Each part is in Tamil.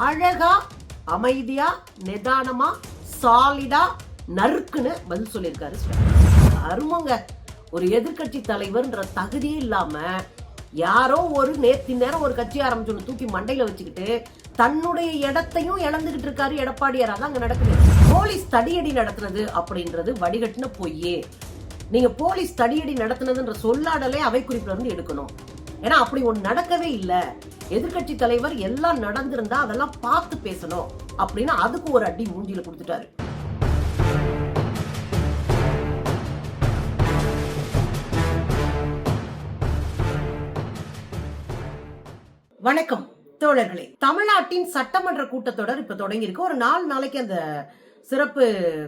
அழகா அமைதியா நிதானமா சாலிடா நறுக்குன்னு பதில் சொல்லியிருக்காரு அருமங்க. ஒரு எதிர்க்கட்சி தலைவர்ன்ற தகுதியே இல்லாம யாரோ ஒரு நேத்தி நேரம் ஒரு கட்சி ஆரம்பிச்சோன்னு தூக்கி மண்டையில வச்சுக்கிட்டு தன்னுடைய இடத்தையும் இழந்துகிட்டு இருக்காரு எடப்பாடியாரா. தான் அங்க நடக்குது. போலீஸ் தடியடி நடத்துனது அப்படின்றது வடிகட்டின பொய்யே. நீங்க போலீஸ் தடியடி நடத்துனதுன்ற சொல்லாடலே அவை குறிப்புல இருந்து எடுக்கணும். ஏன்னா அப்படி ஒண்ணு நடக்கவே இல்ல. எதிர்கட்சி தலைவர் எல்லாம் நடந்திருந்தா அதெல்லாம் பார்த்து பேசணும் அப்படின்னு அதுக்கு ஒரு அடி மூஞ்சியில் கொடுத்துட்டாரு. வணக்கம் தோழர்களே. தமிழ்நாட்டின் சட்டமன்ற கூட்டத்தொடர் இப்ப தொடங்கி இருக்கு ஒரு நாலு நாளைக்கு அந்த சிறப்பு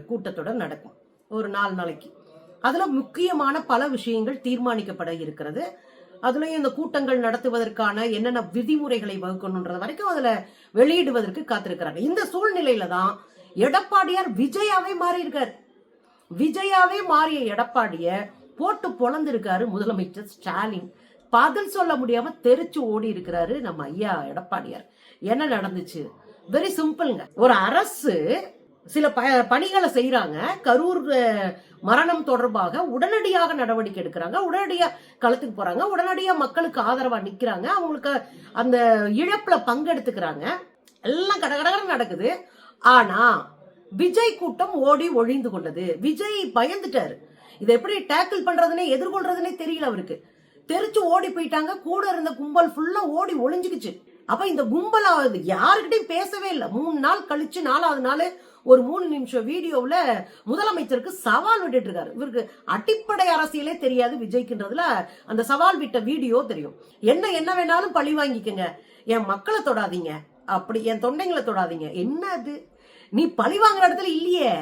கூட்டத்தொடர் நடக்கும். ஒரு நாலு நாளைக்கு. அதுல முக்கியமான பல விஷயங்கள் தீர்மானிக்கப்பட இருக்கிறது. அதுலயும் இந்த கூட்டங்கள் நடத்துவதற்கான என்னென்ன விதிமுறைகளை வகுக்கணுன்றது வரைக்கும் அதுல வெளியிடுவதற்கு காத்திருக்கிறாங்க. இந்த சூழ்நிலையில தான் எடப்பாடியார் விஜயாவே மாறியிருக்கார். விஜயாவே மாறிய எடப்பாடிய போட்டு பொழந்திருக்காரு முதலமைச்சர் ஸ்டாலின். பதில் சொல்ல முடியாம தெரிச்சு ஓடி இருக்கிறாரு நம்ம ஐயா எடப்பாடியார். என்ன நடந்துச்சு? வெரி சிம்பிள்ங்க ஒரு அரசு சில ப பணிகளை செய்கிறாங்க கரூர் மரணம் தொடர்பாக உடனடியாக நடவடிக்கை எடுக்கிறாங்க. உடனடியாக களத்துக்கு போகிறாங்க உடனடியாக மக்களுக்கு ஆதரவாக நிற்கிறாங்க அவங்களுக்கு அந்த இழப்பில் பங்கெடுத்துக்கிறாங்க. எல்லாம் கடகடகட நடக்குது. ஆனால் விஜய் கூட்டம் ஓடி ஒழிந்து கொண்டது. விஜய் பயந்துட்டார். இதை எப்படி டேக்கிள் பண்ணுறதுனே எதிர்கொள்றதுனே தெரியல அவருக்கு. தெரிச்சு ஓடி போயிட்டாங்க. கூட இருந்த கும்பல் ஃபுல்லாக ஓடி ஒளிஞ்சுக்கிச்சு. அப்ப இந்த கும்பலாவது யாருக்கிட்டையும் பேசவே இல்லை. மூணு நாள் கழிச்சு நாலாவது நாள் ஒரு மூணு நிமிஷம் வீடியோவில் முதலமைச்சருக்கு சவால் விட்டுட்டு இருக்காரு. இவருக்கு அடிப்படை அரசியலே தெரியாது விஜய்க்குன்றதுல அந்த சவால் விட்ட வீடியோ தெரியும். என்ன என்ன வேணாலும் பழி வாங்கிக்கங்க. என் மக்களை தொடாதீங்க. அப்படி என் தொண்டைங்களை தொடாதீங்க. என்ன அது நீ பழி வாங்குற இடத்துல இல்லையே.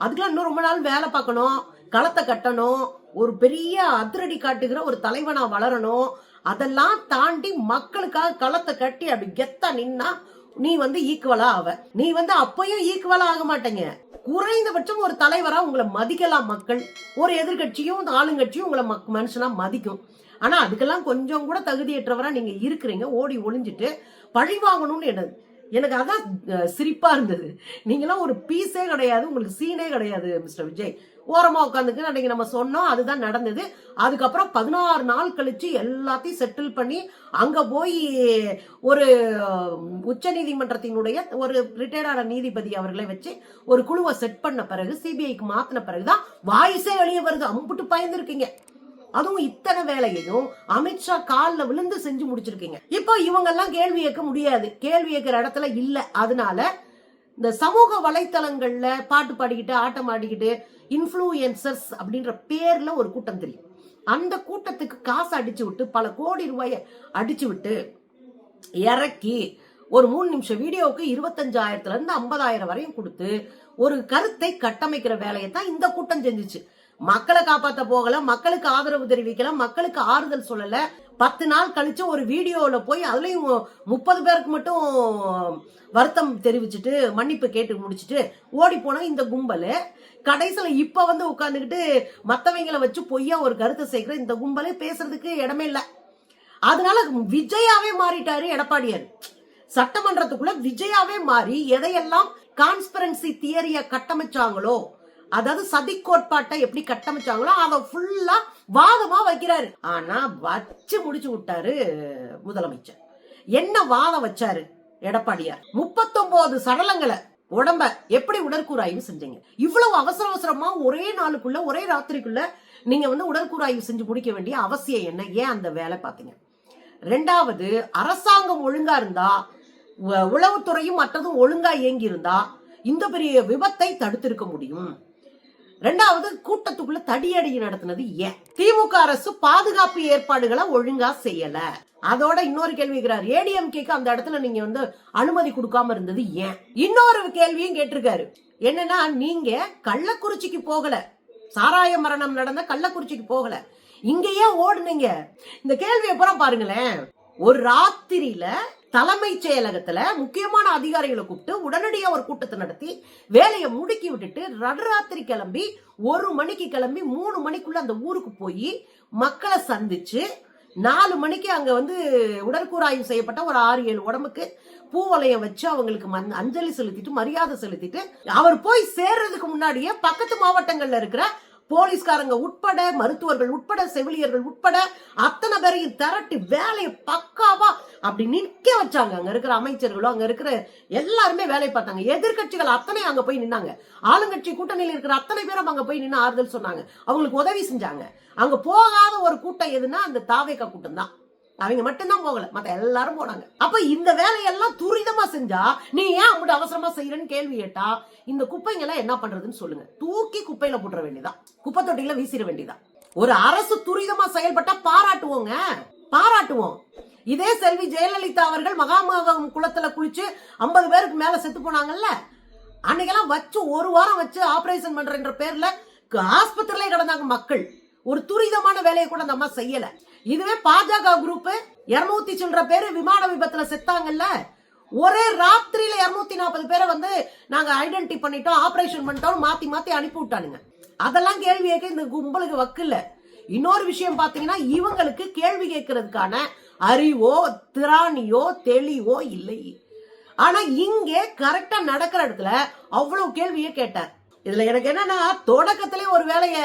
அதுக்கெல்லாம் இன்னும் ரொம்ப நாள் வேலை பார்க்கணும். களத்தை கட்டணும். ஒரு பெரிய அதிரடி காட்டுகிற ஒரு தலைவனா வளரணும். அதெல்லாம் தாண்டி மக்களுக்காக களத்தை கட்டி அப்படி கெத்தா நின்னா நீ வந்து ஈக்குவலா ஆவ. நீ வந்து அப்பயும் ஈக்குவலா ஆக மாட்டேங்க. குறைந்தபட்சம் ஒரு தலைவரா உங்களை மதிக்கலாம் மக்கள். ஒரு எதிர்க்கட்சியும் ஆளுங்கட்சியும் உங்களை மக்- மனுஷனா மதிக்கும். ஆனா அதுக்கெல்லாம் கொஞ்சம் கூட தகுதியற்றவரா நீங்க இருக்கிறீங்க. ஓடி ஒளிஞ்சிட்டு பழி வாங்கணும்னு என்னது? எனக்கு அதான் சிரிப்பா இருந்தது. நீங்களாம் ஒரு பீஸே கிடையாது. உங்களுக்கு சீனே கிடையாது மிஸ்டர் விஜய். ஓரமா உட்காந்துக்கு அன்னைக்கு நம்ம சொன்னோம். அதுதான் நடந்தது. அதுக்கப்புறம் பதினாறு நாள் கழிச்சு எல்லாத்தையும் செட்டில் பண்ணி அங்க போய் ஒரு உச்ச நீதிமன்றத்தினுடைய ஒரு ரிட்டையர்டான நீதிபதி அவர்களை வச்சு ஒரு குழுவை செட் பண்ண பிறகு சிபிஐக்கு மாத்தின பிறகுதான் வாய்ஸே வெளியே வருது. அம்புட்டு பயந்துருக்கீங்க. அதுவும் இத்தனை வேலையையும் அமித்ஷா காலில் விழுந்து செஞ்சு முடிச்சிருக்கீங்க. இப்போ இவங்க எல்லாம் கேள்வி கேட்க முடியாது. கேள்வி கேட்கிற இடத்துல இல்ல. அதனால இந்த சமூக வலைத்தளங்கள்ல பாட்டு பாடிக்கிட்டு ஆட்டம் ஆடிக்கிட்டு இன்ஃப்ளூயன்சர்ஸ் அப்படின்ற பேர்ல ஒரு கூட்டம் தெரியும். அந்த கூட்டத்துக்கு காசு அடிச்சு விட்டு பல கோடி ரூபாயை அடிச்சு விட்டு இறக்கி ஒரு மூணு நிமிஷம் வீடியோவுக்கு இருபத்தஞ்சாயிரத்துல இருந்து ஐம்பதாயிரம் வரையும் கொடுத்து ஒரு கருத்தை கட்டமைக்கிற வேலையை தான் இந்த கூட்டம் செஞ்சுச்சு. மக்களை காப்பாத்த போகல மக்களுக்கு ஆதரவு தெரிவிக்கல மக்களுக்கு ஆறுதல் சொல்லல. பத்து நாள் கழிச்சு ஒரு வீடியோல போய் அதுலயும் முப்பது பேருக்கு மட்டும் வருத்தம் தெரிவிச்சுட்டு மன்னிப்பு கேட்டு முடிச்சுட்டு ஓடி போன இந்த கும்பல் கடைசியில இப்ப வந்து உட்காந்துக்கிட்டு மத்தவங்களை வச்சு பொய்யா ஒரு கருத்தை சேர்க்கிற இந்த கும்பலே பேசுறதுக்கு இடமே இல்லை. அதனால விஜயாவே மாறிட்டாரு எடப்பாடியார். சட்டமன்றத்துக்குள்ள விஜயாவே மாறி எதையெல்லாம் கான்ஸ்பிரன்சி தியரிய கட்டமைச்சாங்களோ அதாவது சதி கோட்பாட்டை எப்படி கட்டமைச்சாங்களோ அதை ஃபுல்லா வாதமா வைக்கிறாரு. ஆனா வச்சு முடிச்சு விட்டாரு முதலமைச்சர். என்ன வாதம் வச்சாரு எடப்பாடியார்? முப்பத்தொன்பது சடலங்களை உடம்ப எப்படி உடற்கூறாய்வு செஞ்சீங்க? இவ்வளவு அவசர அவசரமா ஒரே நாளுக்குள்ள ஒரே ராத்திரிக்குள்ள நீங்க வந்து உடற்கூறாய்வு செஞ்சு முடிக்க வேண்டிய அவசியம் என்ன? ஏன் அந்த வேலை பார்த்தீங்க? ரெண்டாவது அரசாங்கம் ஒழுங்கா இருந்தா உளவுத்துறையும் மற்றதும் ஒழுங்கா இயங்கி இருந்தா இந்த பெரிய விபத்தை தடுத்திருக்க முடியும். ரெண்டாவது கூட்டத்துக்குள்ள தடியடி நடத்தினது ஏன்? திமுக அரசு பாதுகாப்பு ஏற்பாடுகளை ஒழுங்கா செய்யல. அதோட இன்னொரு கேள்வி கேட்கிறார் ஏடிஎம்கேக்கு அந்த இடத்துல நீங்க வந்து அனுமதி கொடுக்காம இருந்தது ஏன்? இன்னொரு கேள்வியும் கேட்டிருக்காரு. என்னன்னா நீங்க கள்ளக்குறிச்சிக்கு போகல. சாராய மரணம் நடந்த கள்ளக்குறிச்சிக்கு போகல. இங்கேயே ஓடுனீங்க. இந்த கேள்வியை பூரா பாருங்களேன். ஒரு ராத்திரியில தலைமைச் செயலகத்துல முக்கியமான அதிகாரிகளை கூப்பிட்டு உடனடியாக ஒரு கூட்டத்தை நடத்தி வேலையை முடுக்கி விட்டுட்டு நடுராத்திரி கிளம்பி ஒரு மணிக்கு கிளம்பி மூணு மணிக்குள்ள அந்த ஊருக்கு போய் மக்களை சந்திச்சு நாலு மணிக்கு அங்க வந்து உடற்கூறாய்வு செய்யப்பட்ட ஒரு ஆறு ஏழு உடம்புக்கு பூவலையை வச்சு அவங்களுக்கு மண்- அஞ்சலி செலுத்திட்டு மரியாதை செலுத்திட்டு அவர் போய் சேர்றதுக்கு முன்னாடியே பக்கத்து மாவட்டங்கள்ல இருக்கிற போலீஸ்காரங்க உட்பட மருத்துவர்கள் உட்பட செவிலியர்கள் உட்பட அத்தனை பேரையும் திரட்டி வேலையை பக்காவா அப்படி நிற்க வச்சாங்க. அங்க இருக்கிற அமைச்சர்களும் அங்க இருக்கிற எல்லாருமே வேலை பார்த்தாங்க. எதிர்க்கட்சிகள் அத்தனை அங்க போய் நின்னாங்க. ஆளுங்கட்சி கூட்டணியில் இருக்கிற அத்தனை பேரும் அங்க போய் நின்று ஆறுதல் சொன்னாங்க. அவங்களுக்கு உதவி செஞ்சாங்க. அங்க போகாத ஒரு கூட்டம் எதுனா அந்த தாவேக்கா கூட்டம் தான் அவங்க மட்டும்தான் போகல. மத்த எல்லாரும் போனாங்க. அப்ப இந்த வேலையெல்லாம் துரிதமா செஞ்சா நீ ஏன் அப்படி அவசரமா செய்யறன்னு கேள்வி கேட்டா இந்த குப்பைங்க எல்லாம் என்ன பண்றதுன்னு சொல்லுங்க. தூக்கி குப்பையில போட்டுற வேண்டியதான் குப்பை தொட்டியில வீசிட வேண்டியதான் ஒரு அரசு துரிதமா செயல்பட்டா பாராட்டுவோங்க. பாராட்டுவோம். இதே செல்வி ஜெயலலிதா அவர்கள் மகாமகம் குளத்துல குளிச்சு ஐம்பது பேருக்கு மேல செத்து போனாங்கல்ல? அன்னைக்கெல்லாம் வச்சு ஒரு வாரம் வச்சு ஆபரேஷன் பண்றன்ற பேர்ல ஆஸ்பத்திரியிலே கிடந்தாங்க மக்கள். ஒரு துரிதமான வேலையை கூட அந்த அம்மா செய்யலை. இதுவே பாஜக குரூப் இருநூத்தி சில்லற பேரு விமான விபத்துல செத்தாங்கல்ல? ஒரே ராத்திரியில இருநூத்தி நாற்பது பேரை வந்து நாங்க ஐடென்டி பண்ணிட்டோம் ஆபரேஷன் பண்ணிட்டோம் மாத்தி மாத்தி அனுப்பி விட்டானுங்க. அதெல்லாம் கேள்வி கேட்க இந்த கும்பலுக்கு வக்கில்ல இன்னொரு விஷயம் பாத்தீங்கன்னா இவங்களுக்கு கேள்வி கேட்கறதுக்கான அறிவோ திராணியோ தெளிவோ இல்லை. ஆனா இங்கே கரெக்டா நடக்கிற இடத்துல அவ்வளவு கேள்வியே கேட்டார். இதுல எனக்கு என்னன்னா தொடக்கத்திலே ஒரு வேலையை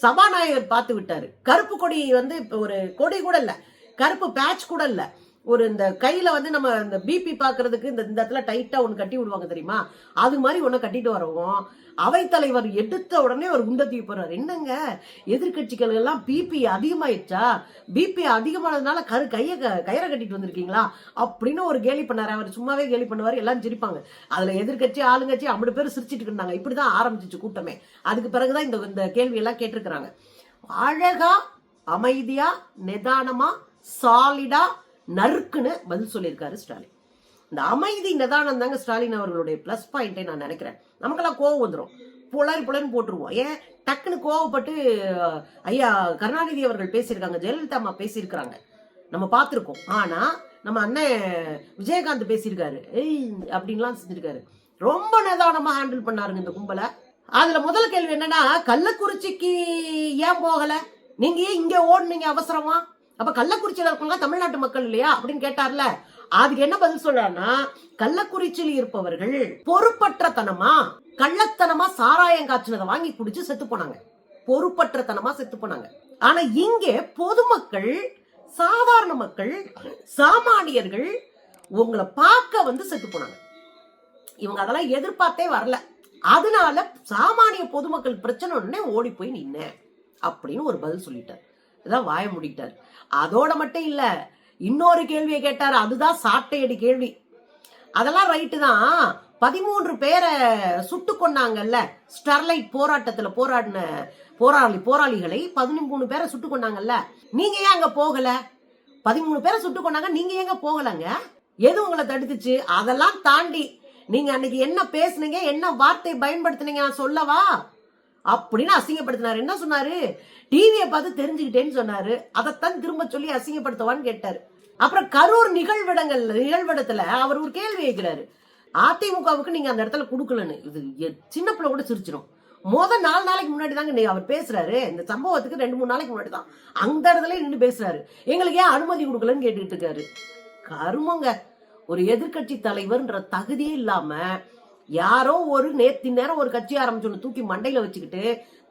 சபாநாயகர் பார்த்து விட்டாரு கருப்பு கொடி வந்து ஒரு கொடி கூட இல்ல. கருப்பு பேட்ச் கூட இல்ல. ஒரு இந்த கையில வந்து நம்ம இந்த பிபி பாக்குறதுக்கு இந்த இந்த இடத்துல டைட்டா ஒன்று கட்டி விடுவாங்க தெரியுமா? அது மாதிரி ஒன்று கட்டிட்டு வரவும் அவைத்தலைவர் எடுத்த உடனே ஒரு குண்டை தூக்கி போறாரு என்னங்க? எதிர்கட்சிகள் எல்லாம் பிபி அதிகமாயிடுச்சா? பிபி அதிகமானதுனால கரு கைய க- கயிறை கட்டிட்டு வந்திருக்கீங்களா? அப்படின்னு ஒரு கேலி பண்ணாரு. அவர் சும்மாவே கேலி பண்ணுவாரு. எல்லாம் சிரிப்பாங்க. அதுல எதிர்கட்சி ஆளுங்கட்சி ஐம்பது பேர் சிரிச்சிட்டு இருந்தாங்க. இப்படிதான் ஆரம்பிச்சிச்சு கூட்டமே. அதுக்கு பிறகுதான் இந்த இந்த கேள்வி எல்லாம் கேட்டிருக்கிறாங்க. அழகா அமைதியா நிதானமா சாலிடா நறுக்குன்னு பதில் சொல்லியிருக்காரு ஸ்டாலின். இந்த அமைதி நிதானம் தாங்க ஸ்டாலின் அவர்களுடைய ப்ளஸ் பாயிண்டே நான் நினைக்கிறேன். நமக்கெல்லாம் கோவம் வந்துடும் புலர் புலர்னு போட்டுருவோம். ஏன்? டக்குன்னு கோவப்பட்டு ஐயா கருணாநிதி அவர்கள் பேசியிருக்காங்க ஜெயலலிதா அம்மா பேசியிருக்கிறாங்க. நம்ம பார்த்துருக்கோம். ஆனா நம்ம அண்ணன் விஜயகாந்த் பேசியிருக்காரு. ஏய் அப்படின்லாம் செஞ்சிருக்காரு. ரொம்ப நிதானமாக ஹேண்டில் பண்ணாருங்க இந்த கும்பலை. அதில் முதல் கேள்வி என்னன்னா கள்ளக்குறிச்சிக்கு ஏன் போகலை? நீங்கள் ஏன் இங்கே ஓடுனீங்க அவசரமா? அப்ப கள்ளக்குறிச்சியில இருக்கவங்க தமிழ்நாட்டு மக்கள் இல்லையா அப்படின்னு கேட்டார்ல. அதுக்கு என்ன பதில் சொல்றாருன்னா கள்ளக்குறிச்சியில் இருப்பவர்கள் பொறுப்பற்றத்தனமா கள்ளத்தனமா சாராயம் காய்ச்சினதை வாங்கி குடிச்சு செத்து போனாங்க. பொறுப்பற்றத்தனமா செத்து போனாங்க. ஆனா இங்கே பொதுமக்கள் சாதாரண மக்கள் சாமானியர்கள் உங்களை பார்க்க வந்து செத்து போனாங்க. இவங்க அதெல்லாம் எதிர்பார்த்தே வரல. அதனால சாமானிய பொதுமக்கள் பிரச்சனை உடனே ஓடி போய் நின்னேன் அப்படின்னு ஒரு பதில் சொல்லிட்டார். இதான் வாய முடிட்டார். அதோட மட்டும் இல்ல இன்னொரு கேள்வியை கேட்டார். அதுதான் சாட்டையடி கேள்வி. அதெல்லாம் ரைட்டு தான். பதிமூன்று பேரை சுட்டு கொண்டாங்கல்ல ஸ்டெர்லைட் போராட்டத்துல போராடின போராளி போராளிகளை பதிமூணு பேரை சுட்டு கொண்டாங்கல்ல நீங்க ஏன் அங்க போகல? பதிமூணு பேரை சுட்டு கொண்டாங்க நீங்க ஏங்க போகலங்க? எது உங்களை தடுத்துச்சு? அதெல்லாம் தாண்டி நீங்க அன்னைக்கு என்ன பேசுனீங்க என்ன வார்த்தை பயன்படுத்துனீங்க நான் சொல்லவா? அப்படின்னு அசிங்கப்படுத்தினாரு. என்ன சொன்னாரு? டிவியை பார்த்து தெரிஞ்சுக்கிட்டேன்னு சொன்னாரு. அதைத்தான் திரும்ப சொல்லி அசிங்கப்படுத்தவான்னு கேட்டாரு. அப்புறம் கரூர் நிகழ்விடங்கள் நிகழ்விடத்துல அவர் ஒரு கேள்வி கேட்கிறாரு. அதிமுகவுக்கு நீங்க அந்த இடத்துல கொடுக்கலன்னு. இது எ- சின்ன பிள்ளை கூட சிரிச்சிடும் மொதல் நாலு நாளைக்கு முன்னாடி தாங்க நீ அவர் பேசுறாரு. இந்த சம்பவத்துக்கு ரெண்டு மூணு நாளைக்கு முன்னாடி தான். அந்த இடத்துல நின்று பேசுறாரு. எங்களுக்கு ஏன் அனுமதி கொடுக்கலன்னு கேட்டுக்கிட்டு இருக்காரு. கருமங்க. ஒரு எதிர்க்கட்சி தலைவர்ன்ற தகுதியே இல்லாம யாரோ ஒரு நேத்தி நேரம் ஒரு கட்சி ஆரம்பிச்சோன்னு தூக்கி மண்டையில வச்சுக்கிட்டு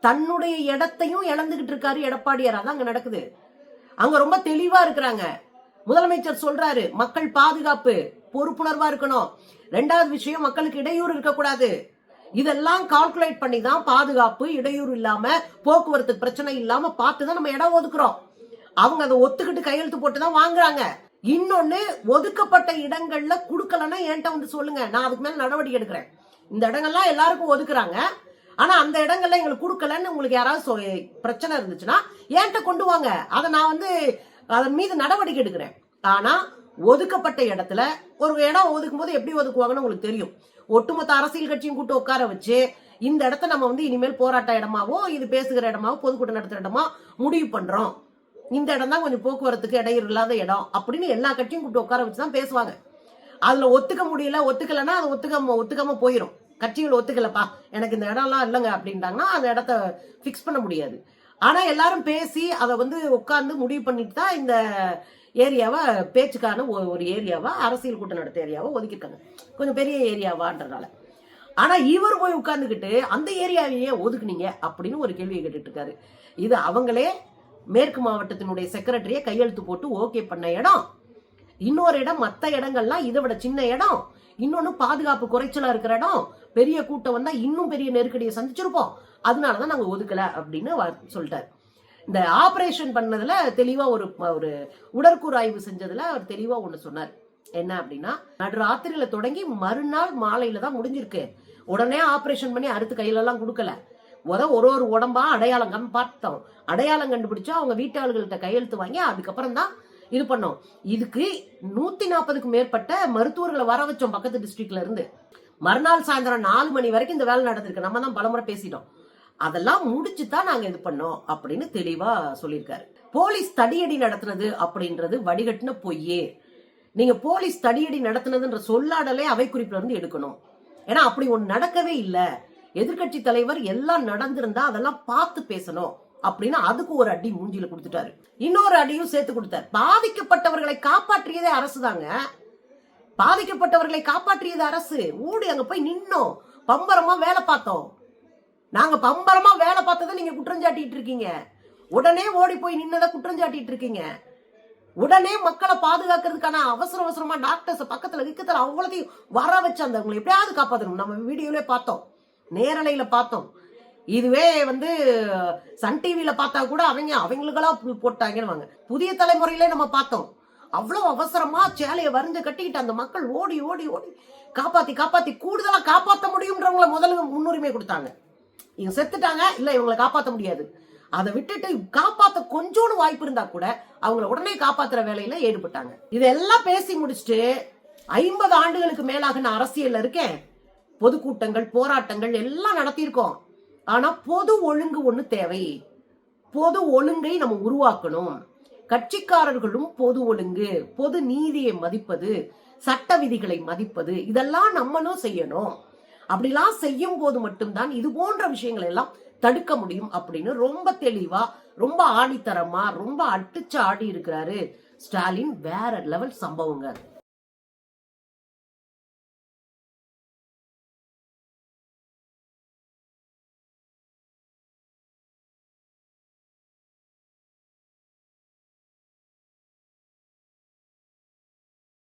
தன்னுடைய இடத்தையும் இழந்துகிட்டு இருக்காரு எடப்பாடியார். அதான் அங்க நடக்குது. அங்க ரொம்ப தெளிவா இருக்கிறாங்க. முதலமைச்சர் சொல்றாரு மக்கள் பாதுகாப்பு பொறுப்புணர்வா இருக்கணும். ரெண்டாவது விஷயம் மக்களுக்கு இடையூறு இருக்கக்கூடாது. இதெல்லாம் கால்குலேட் பண்ணி தான் பாதுகாப்பு இடையூறு இல்லாம போக்குவரத்து பிரச்சனை இல்லாம பார்த்து தான் நம்ம இடம் ஒதுக்குறோம். அவங்க அதை ஒத்துக்கிட்டு கையெழுத்து போட்டு தான் வாங்குறாங்க. இன்னொன்னு ஒதுக்கப்பட்ட இடங்கள்ல குடுக்கலன்னா என்கிட்ட வந்து சொல்லுங்க. நான் அதுக்கு மேல நடவடிக்கை எடுக்கிறேன். இந்த இடங்கள்லாம் எல்லாருக்கும் ஒதுக்குறாங்க. ஆனா அந்த இடங்கள்ல எங்களுக்கு கொடுக்கலன்னு உங்களுக்கு யாராவது சொ- பிரச்சனை இருந்துச்சுன்னா என்கிட்ட கொண்டு வாங்க. அதை நான் வந்து அதன் மீது நடவடிக்கை எடுக்கிறேன். ஆனா ஒதுக்கப்பட்ட இடத்துல ஒரு இடம் ஒதுக்கும் போது எப்படி ஒதுக்குவாங்கன்னு உங்களுக்கு தெரியும். ஒட்டுமொத்த அரசியல் கட்சியும் கூட்டு உட்கார வச்சு இந்த இடத்த நம்ம வந்து இனிமேல் போராட்ட இடமாவோ இது பேசுகிற இடமாவோ பொதுக்கூட்டம் நடத்துற இடமா முடிவு பண்றோம். இந்த இடம் தான் கொஞ்சம் போக்குவரத்துக்கு இடையூறு இல்லாத இடம் அப்படின்னு எல்லா கட்சியும் கூப்பிட்டு உட்கார வச்சு தான் பேசுவாங்க. அதில் ஒத்துக்க முடியல ஒத்துக்கலைன்னா அது ஒத்துக்காம ஒத்துக்காம போயிடும் கட்சிகள் ஒத்துக்கலப்பா எனக்கு இந்த இடம்லாம் இல்லைங்க அப்படின்ட்டாங்கன்னா அந்த இடத்த ஃபிக்ஸ் பண்ண முடியாது. ஆனால் எல்லாரும் பேசி அதை வந்து உட்காந்து முடிவு பண்ணிட்டு தான் இந்த ஏரியாவை பேச்சுக்கான ஒரு ஏரியாவா அரசியல் கூட்டம் நடத்த ஏரியாவை ஒதுக்கியிருக்காங்க. கொஞ்சம் பெரிய ஏரியாவான்றனால ஆனா இவர் போய் உட்காந்துக்கிட்டு அந்த ஏரியாவையே ஒதுக்குனீங்க அப்படின்னு ஒரு கேள்வியை கேட்டுட்டு இருக்காரு. இது அவங்களே மேற்கு மாவட்டத்தினுடைய செக்ரட்டரியை கையெழுத்து போட்டு ஓகே பண்ண இடம். இன்னொரு இடம் மற்ற இடங்கள்லாம் இதை விட சின்ன இடம். இன்னொன்னு பாதுகாப்பு குறைச்சலா இருக்கிற இடம். பெரிய கூட்டம் வந்தா இன்னும் பெரிய நெருக்கடியை சந்திச்சிருப்போம். அதனாலதான் நாங்க ஒதுக்கல அப்படின்னு வ- சொல்லிட்டாரு. இந்த ஆபரேஷன் பண்ணதுல தெளிவா ஒரு ஒரு உடற்கூறு ஆய்வு செஞ்சதுல அவர் தெளிவா ஒண்ணு சொன்னார். என்ன அப்படின்னா நடுராத்திரியில தொடங்கி மறுநாள் மாலையில தான் முடிஞ்சிருக்கு. உடனே ஆபரேஷன் பண்ணி அறுத்து கையில எல்லாம் கொடுக்கல. முத ஒரு ஒரு உடம்பா அடையாளம் கண் பார்த்தோம். அடையாளம் கண்டுபிடிச்சா அவங்க வீட்டாளர்கள்ட்ட கையெழுத்து வாங்கி அதுக்கப்புறம் தான் இது பண்ணோம். இதுக்கு நூத்தி நாற்பதுக்கு மேற்பட்ட மருத்துவர்களை வர வச்சோம் பக்கத்து டிஸ்ட்ரிக்ட்ல இருந்து. மறுநாள் சாயந்தரம் நாலு மணி வரைக்கும் இந்த வேலை நடந்திருக்கு. நம்ம தான் பலமுறை பேசிட்டோம். அதெல்லாம் முடிச்சு தான் நாங்க இது பண்ணோம் அப்படின்னு தெளிவா சொல்லியிருக்காரு. போலீஸ் தடியடி நடத்துனது அப்படின்றது வடிகட்டின பொய்யே. நீங்க போலீஸ் தடியடி நடத்துனதுன்ற சொல்லாடலே அவை குறிப்புல இருந்து எடுக்கணும். ஏன்னா அப்படி ஒன்று நடக்கவே இல்லை. எதிர்க்கட்சி தலைவர் எல்லாம் நடந்திருந்தா அதெல்லாம் பார்த்து பேசணும் அப்படின்னு அதுக்கு ஒரு அடி மூஞ்சில கொடுத்துட்டாரு. இன்னொரு அடியும் சேர்த்து கொடுத்தார். பாதிக்கப்பட்டவர்களை காப்பாற்றியதே அரசு தாங்க பாதிக்கப்பட்டவர்களை காப்பாற்றியது அரசு. ஊடி அங்க போய் நின்னோம். பம்பரமா வேலை பார்த்தோம். நாங்க பம்பரமா வேலை பார்த்ததை நீங்க குற்றஞ்சாட்டிட்டு இருக்கீங்க. உடனே ஓடி போய் நின்னதை குற்றஞ்சாட்டிட்டு இருக்கீங்க. உடனே மக்களை பாதுகாக்கிறதுக்கான அவசர அவசரமா டாக்டர்ஸ் பக்கத்துல விக்கத்துல அவ்வளோத்தையும் வர வச்சு அந்த அவங்களை எப்படியாவது காப்பாத்தணும். நம்ம வீடியோலே பார்த்தோம். நேரலையில பார்த்தோம். இதுவே வந்து சன் டிவியில் பார்த்தா கூட அவங்க அவங்களுக்கெல்லாம் போட்டாங்கன்னு வாங்க புதிய தலைமுறையிலே நம்ம பார்த்தோம். அவ்வளோ அவசரமா சேலையை வரிஞ்சு கட்டிக்கிட்டு அந்த மக்கள் ஓடி ஓடி ஓடி காப்பாத்தி காப்பாத்தி கூடுதலா காப்பாற்ற முடியும்ன்றவங்கள முதல்ல முன்னுரிமை கொடுத்தாங்க. இவங்க செத்துட்டாங்க இல்ல இவங்களை காப்பாற்ற முடியாது. அதை விட்டுட்டு காப்பாத்த கொஞ்சோண்டு வாய்ப்பு இருந்தா கூட அவங்கள உடனே காப்பாத்துற வேலையில ஈடுபட்டாங்க. இதெல்லாம் பேசி முடிச்சுட்டு ஐம்பது ஆண்டுகளுக்கு மேலாக நான் அரசியல்ல இருக்கேன். பொதுக்கூட்டங்கள் போராட்டங்கள் எல்லாம் நடத்தியிருக்கோம். ஆனா பொது ஒழுங்கு ஒண்ணு தேவை. பொது ஒழுங்கை நம்ம உருவாக்கணும். கட்சிக்காரர்களும் பொது ஒழுங்கு பொது நீதியை மதிப்பது சட்ட விதிகளை மதிப்பது இதெல்லாம் நம்மளும் செய்யணும். அப்படிலாம் செய்யும் போது மட்டும்தான் இது போன்ற விஷயங்கள் எல்லாம் தடுக்க முடியும் அப்படின்னு ரொம்ப தெளிவா ரொம்ப ஆணித்தரமா ரொம்ப அட்டுச்சு ஆடி இருக்கிறாரு ஸ்டாலின் வேற லெவல் சம்பவங்க.